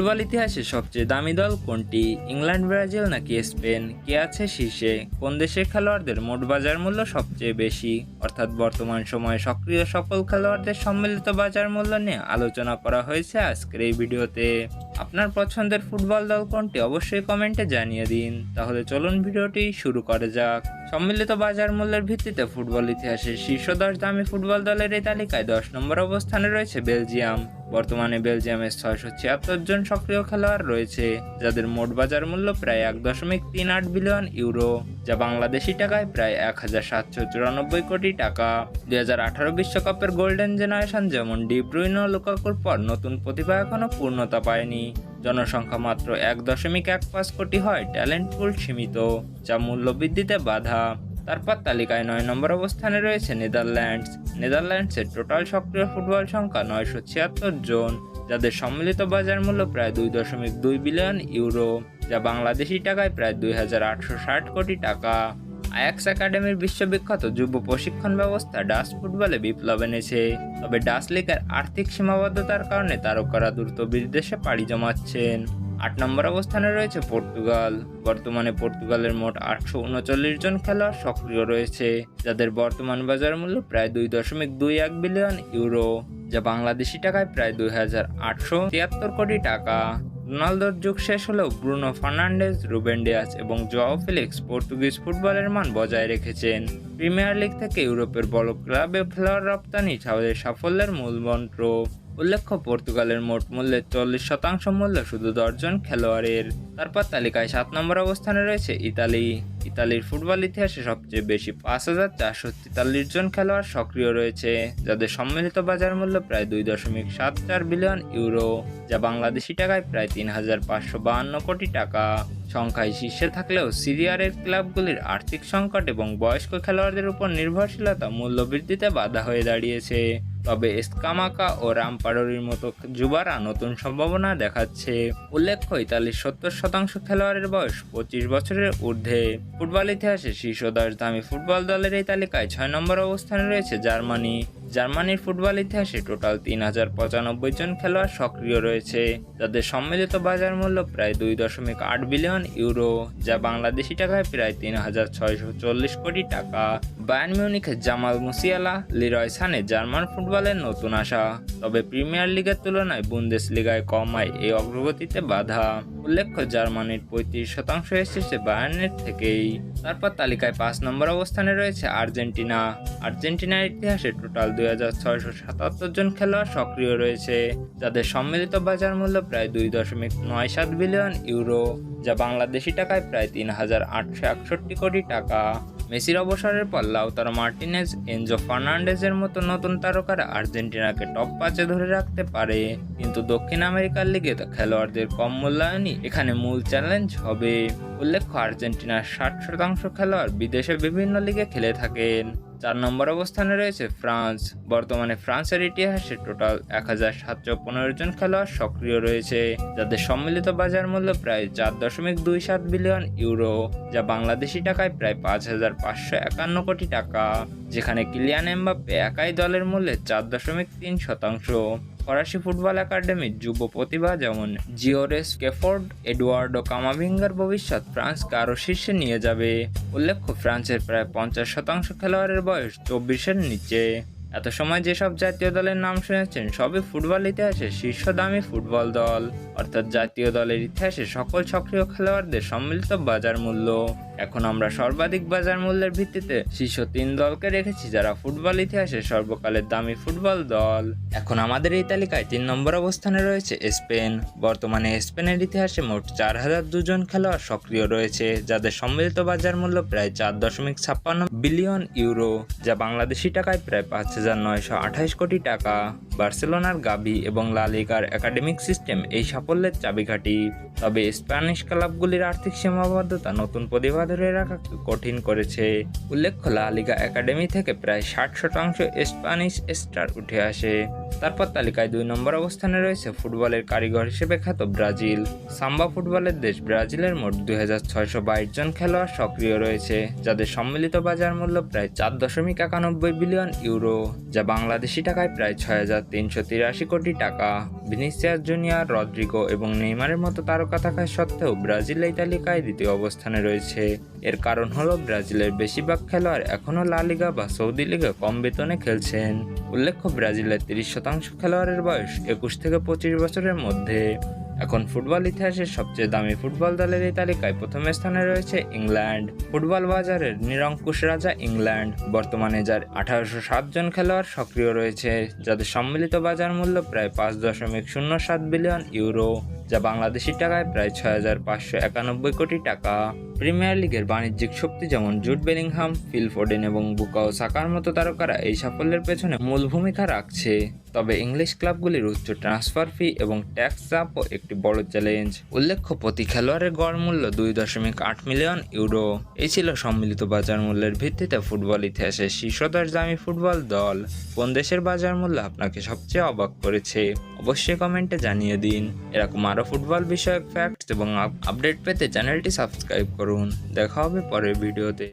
Football ইতিহাসে সবচেয়ে দামি দল কোনটি? ইংল্যান্ড, ব্রাজিল নাকি স্পেন? কে আছে শীর্ষে? কোন দেশের খেলোয়াড়দের মোট বাজার মূল্য সবচেয়ে বেশি? অর্থাৎ বর্তমান সময়ে সক্রিয় সকল খেলোয়াড়দের সম্মিলিত বাজার মূল্য নিয়ে আলোচনা করা হয়েছে আজকের এই ভিডিওতে। আপনার পছন্দের ফুটবল দল কোনটি? অবশ্যই কমেন্টে জানিয়ে দিন। তাহলে চলুন ভিডিওটি শুরু করা যাক। সম্মিলিত বাজার মূল্যের ভিত্তিতে ফুটবল ইতিহাসের শীর্ষ দশ দামি ফুটবল দলের এই তালিকায় দশ নম্বর অবস্থানে রয়েছে বেলজিয়াম। বর্তমানে বেলজিয়ামের ছয়শো ছিয়াত্তর জন সক্রিয় খেলোয়াড় রয়েছে, যাদের মোট বাজার মূল্য প্রায় এক দশমিক তিন আট বিলিয়ন ইউরো, যা বাংলাদেশি টাকায় প্রায় এক হাজার সাতশো চুরানব্বই কোটি টাকা। দুই হাজার আঠারো বিশ্বকাপের গোল্ডেন জেনারেশন যেমন ডিব্রুইন ও লুকাকুর পর নতুন প্রতিভা এখনও পূর্ণতা পায়নি। জনসংখ্যা মাত্র এক দশমিক এক পাঁচ কোটি হয় ট্যালেন্ট পুল সীমিত, যা মূল্য বৃদ্ধিতে বাধা। তারপর তালিকায় নয় নম্বর অবস্থানে রয়েছে নেদারল্যান্ডস। নেদারল্যান্ডসের টোটাল সক্রিয় ফুটবল সংখ্যা নয়শো ছিয়াত্তর জন, যাদের সম্মিলিত বাজার মূল্য প্রায় দুই দশমিক দুই বিলিয়ন ইউরো, যা বাংলাদেশি টাকায় প্রায় দুই হাজার আটশো ষাট কোটি টাকা। আয়াক্স একাডেমির বিশ্ববিখ্যাত যুব প্রশিক্ষণ ব্যবস্থা ডাস ফুটবলে বিপ্লব এনেছে। তবে ডাস লিগের আর্থিক সীমাবদ্ধতার কারণে তারকারা দ্রুত বিদেশে পাড়ি জমাচ্ছেন। আট নম্বর অবস্থানে রয়েছে পর্তুগাল। বর্তমানে পর্তুগালের মোট আটশো উনচল্লিশ জন খেলোয়াড় সক্রিয় রয়েছে, যাদের বর্তমান বাজার মূল্য প্রায় দুই দশমিক দুই এক বিলিয়ন ইউরো, যা বাংলাদেশি টাকায় প্রায় দুই হাজার আটশো তিয়াত্তর কোটি টাকা। রোনালদোর যুগ শেষ হলেও ব্রুনো ফার্নান্ডেজ, রুবেন ডিয়াস এবং জোয়াও ফিলিক্স পর্তুগিজ ফুটবলের মান বজায় রেখেছেন। প্রিমিয়ার লিগ থেকে ইউরোপের বড় ক্লাবে খেলোয়াড় রপ্তানি তাদের সাফল্যের মূল মন্ত্র উল্লেখ্য, পর্তুগালের মোট মূল্যের চল্লিশ শতাংশ মূল্য শুধু দশজন খেলোয়াড়ের। তারপর তালিকায় সাত নম্বর অবস্থানে রয়েছে ইতালি। ইতালির ফুটবল ইতিহাসে সবচেয়ে বেশি পাঁচ হাজার চারশো তেতাল্লিশ জন খেলোয়াড় সক্রিয় রয়েছে, যাদের সম্মিলিত বাজার মূল্য প্রায় দুই দশমিক সাত চার বিলিয়ন ইউরো, যা বাংলাদেশি টাকায় প্রায় তিন হাজার পাঁচশো বাহান্ন কোটি টাকা। সংখ্যায় শীর্ষে থাকলেও সিরিয়ারের ক্লাবগুলির আর্থিক সংকট এবং বয়স্ক খেলোয়াড়দের উপর নির্ভরশীলতা মূল্য বৃদ্ধিতে বাধা হয়ে দাঁড়িয়েছে। তবে স্কামাকা ও রামপাডোরির মতো যুবারা নতুন সম্ভাবনা দেখাচ্ছে। উল্লেখ্য, ইতালির সত্তর শতাংশ খেলোয়াড়ের বয়স পঁচিশ বছরের ঊর্ধ্বে। ফুটবল ইতিহাসে শীর্ষ দশ দামি ফুটবল দলের এই তালিকায় ছয় নম্বর অবস্থানে রয়েছে জার্মানি। জার্মানির ফুটবল ইতিহাসে টোটাল তিন হাজার পঁচানব্বই জন খেলোয়াড় সক্রিয় রয়েছে, যাদের সম্মিলিত বাজার মূল্য প্রায় দুই দশমিক আট বিলিয়ন ইউরো, যা বাংলাদেশি টাকায় প্রায় তিন হাজার ছয়শো চল্লিশ কোটি টাকা। বায়ান মিউনিখের জামাল মুসিয়ালা, লিরয় সানে জার্মান ফুটবলের নতুন আশা। তবে প্রিমিয়ার লিগের তুলনায় বুন্দেস লিগায় কমায় এই অগ্রগতিতে বাধা। উল্লেখ্য, জার্মানির পঁয়ত্রিশ শতাংশ এসেছে বায়ার্নের থেকেই। তারপর তালিকায় পাঁচ নম্বর অবস্থানে রয়েছে আর্জেন্টিনা। আর্জেন্টিনার ইতিহাসে টোটাল দুই হাজার ছয়শো সাতাত্তর জন খেলোয়াড় সক্রিয় রয়েছে, যাদের সম্মিলিত বাজার মূল্য প্রায় দুই দশমিক নয় সাত বিলিয়ন ইউরো, যা বাংলাদেশি টাকায় প্রায় তিন হাজার আটশো একষট্টি কোটি টাকা। মেসির অবসরের পর লাউতারো মার্টিনেজ, এনজো ফার্নান্ডেজের মতো নতুন তারকারা আর্জেন্টিনাকে টপ পাঁচে ধরে রাখতে পারে। কিন্তু দক্ষিণ আমেরিকার লিগে তো খেলোয়াড়দের কম মূল্যায়নই এখানে মূল চ্যালেঞ্জ হবে। উল্লেখ্য, আর্জেন্টিনার ষাট শতাংশ খেলোয়াড় বিদেশে বিভিন্ন লিগে খেলে থাকেন। চার নম্বর অবস্থানে রয়েছে ফ্রান্স। বর্তমানে ফ্রান্সের ইতিহাসে টোটাল এক হাজার সাতশো পনেরো জন খেলোয়াড় সক্রিয় রয়েছে, যাদের সম্মিলিত বাজার মূল্য প্রায় চার দশমিক দুই সাত বিলিয়ন ইউরো, যা বাংলাদেশি টাকায় প্রায় পাঁচ হাজার পাঁচশো একান্ন কোটি টাকা, যেখানে কিলিয়ান এমবাপ্পে একাই দলের মূল্যে চার দশমিক তিন শতাংশ। ফরাসি ফুটবল একাডেমির যুব প্রতিভা যেমন জিওরেস কেফোর্ড এডওয়ার্ডো কামাভিঙ্গার ভবিষ্যৎ ফ্রান্সকে আরও শীর্ষে নিয়ে যাবে। উল্লেখ্য, ফ্রান্সের প্রায় পঞ্চাশ শতাংশ খেলোয়াড়ের বয়স চব্বিশের নিচে। এত সময় যেসব জাতীয় দলের নাম শুনেছেন, সবই ফুটবল ইতিহাসে শীর্ষ দামি ফুটবল দল। অর্থাৎ জাতীয় দলের ইতিহাসে সকল সক্রিয় খেলোয়াড়দের সম্মিলিত বাজার মূল্য। এখন আমরা সর্বাধিক বাজার মূল্যের ভিত্তিতে শীর্ষ তিন দলকে রেখেছি যারা ফুটবল ইতিহাসে সর্বকালের দামি ফুটবল দল। এখন আমাদের এই তালিকায় তিন নম্বর অবস্থানে রয়েছে স্পেন। বর্তমানে স্পেনের ইতিহাসে মোট চার হাজার দুজন খেলোয়াড় সক্রিয় রয়েছে, যাদের সম্মিলিত বাজার মূল্য প্রায় চার দশমিক ছাপ্পান্ন বিলিয়ন ইউরো, যা বাংলাদেশি টাকায় প্রায় পাঁচ হাজার নয়শো আঠাশ কোটি টাকা। বার্সেলোনার গাবি এবং লালিকার একাডেমিক সিস্টেম এই সাফল্যের চাবিকাঠি। তবে স্প্যানিশ ক্লাবগুলির আর্থিক সীমাবদ্ধতা নতুন প্রতিভা ধরে রাখা কঠিন করেছে। উল্লেখ্য লালিকা একাডেমি থেকে প্রায় ষাট শতাংশ স্প্যানিশ স্টার উঠে আসে। তারপর তালিকায় দুই নম্বর অবস্থানে রয়েছে ফুটবলের কারিগর হিসেবে খ্যাত ব্রাজিল। সাম্বা ফুটবলের দেশ ব্রাজিলের মোট দুই হাজার ছয়শো বাইশ জন খেলোয়াড় সক্রিয় রয়েছে, যাদের সম্মিলিত বাজার মূল্য প্রায় চার দশমিক একানব্বই বিলিয়ন ইউরো, যা বাংলাদেশি টাকায় প্রায় ছয় হাজার তিনশো তিরাশি কোটি টাকা। ভিনিসিয়াস জুনিয়র, রদ্রিগো এবং নেইমারের মতো তারকা থাকা সত্ত্বেও ব্রাজিল এই তালিকায় দ্বিতীয় অবস্থানে রয়েছে। এর কারণ হলো ব্রাজিলের বেশিরভাগ খেলোয়াড় এখনও লা লিগা বা সৌদি লিগে কম বেতনে খেলছেন। উল্লেখ্য, ব্রাজিলের তিরিশ শতাংশ খেলোয়াড়ের বয়স একুশ থেকে পঁচিশ বছরের মধ্যে। এখন ফুটবল ইতিহাসের সবচেয়ে দামি ফুটবল দলের এই তালিকায় প্রথম স্থানে রয়েছে ইংল্যান্ড। ফুটবল বাজারের নিরঙ্কুশ রাজা ইংল্যান্ড। বর্তমানে যার আঠারোশো সাত জন খেলোয়াড় সক্রিয় রয়েছে, যাদের সম্মিলিত বাজার মূল্য প্রায় পাঁচ দশমিক শূন্য সাত বিলিয়ন ইউরো, যা বাংলাদেশি টাকায় প্রায় ছয় হাজার পাঁচশো একানব্বই কোটি টাকা। প্রিমিয়ার লিগের বাণিজ্যিক শক্তি যেমন জুট বেলিংহাম, ফিল ফোডেন এবং বুকাও সাকার মতো তারকারা এই সাফল্যের পেছনে মূল ভূমিকা রাখছে। তবে ইংলিশ ক্লাবগুলির উচ্চ ট্রান্সফার ফি এবং ট্যাক্স চাপও একটি বড় চ্যালেঞ্জ। উল্লেখ্য, প্রতি খেলোয়াড়ের গড় মূল্য দুই দশমিক আট মিলিয়ন ইউরো। এই ছিল সম্মিলিত বাজার মূল্যের ভিত্তিতে ফুটবল ইতিহাসের শীর্ষ দশ দামি ফুটবল দল। কোন দেশের বাজার মূল্য আপনাকে সবচেয়ে অবাক করেছে? অবশ্যই কমেন্টে জানিয়ে দিন। এরকম আরও ফুটবল বিষয়ক ফ্যাক্টস এবং আপডেট পেতে চ্যানেলটি সাবস্ক্রাইব করুন। দেখা হবে পরের ভিডিওতে।